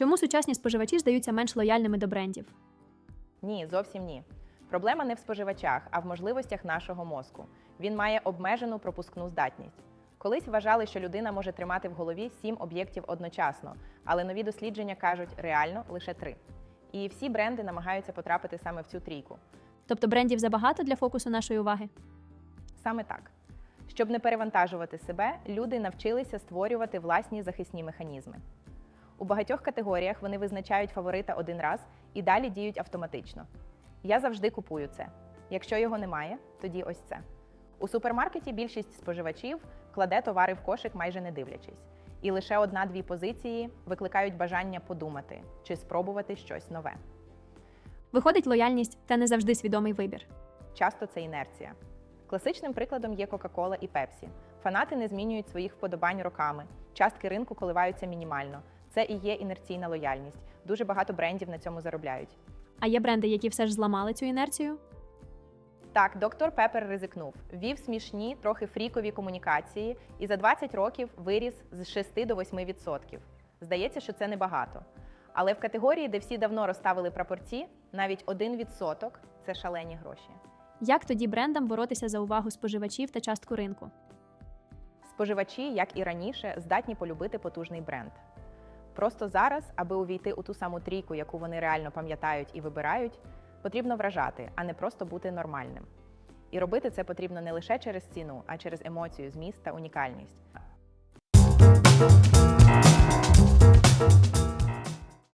Чому сучасні споживачі здаються менш лояльними до брендів? Ні, зовсім ні. Проблема не в споживачах, а в можливостях нашого мозку. Він має обмежену пропускну здатність. Колись вважали, що людина може тримати в голові сім об'єктів одночасно, але нові дослідження кажуть реально лише три. І всі бренди намагаються потрапити саме в цю трійку. Тобто брендів забагато для фокусу нашої уваги? Саме так. Щоб не перевантажувати себе, люди навчилися створювати власні захисні механізми. У багатьох категоріях вони визначають фаворита один раз і далі діють автоматично. Я завжди купую це. Якщо його немає, тоді ось це. У супермаркеті більшість споживачів кладе товари в кошик майже не дивлячись. І лише одна-дві позиції викликають бажання подумати чи спробувати щось нове. Виходить, лояльність це не завжди свідомий вибір. Часто це інерція. Класичним прикладом є Coca-Cola і Pepsi. Фанати не змінюють своїх вподобань роками. Частки ринку коливаються мінімально. Це і є інерційна лояльність. Дуже багато брендів на цьому заробляють. А є бренди, які все ж зламали цю інерцію? Так, доктор Пепер ризикнув, вів смішні, трохи фрікові комунікації і за 20 років виріс з 6 до 8%. Здається, що це небагато. Але в категорії, де всі давно розставили прапорці, навіть 1% – це шалені гроші. Як тоді брендам боротися за увагу споживачів та частку ринку? Споживачі, як і раніше, здатні полюбити потужний бренд. Просто зараз, аби увійти у ту саму трійку, яку вони реально пам'ятають і вибирають, потрібно вражати, а не просто бути нормальним. І робити це потрібно не лише через ціну, а через емоцію, зміст та унікальність.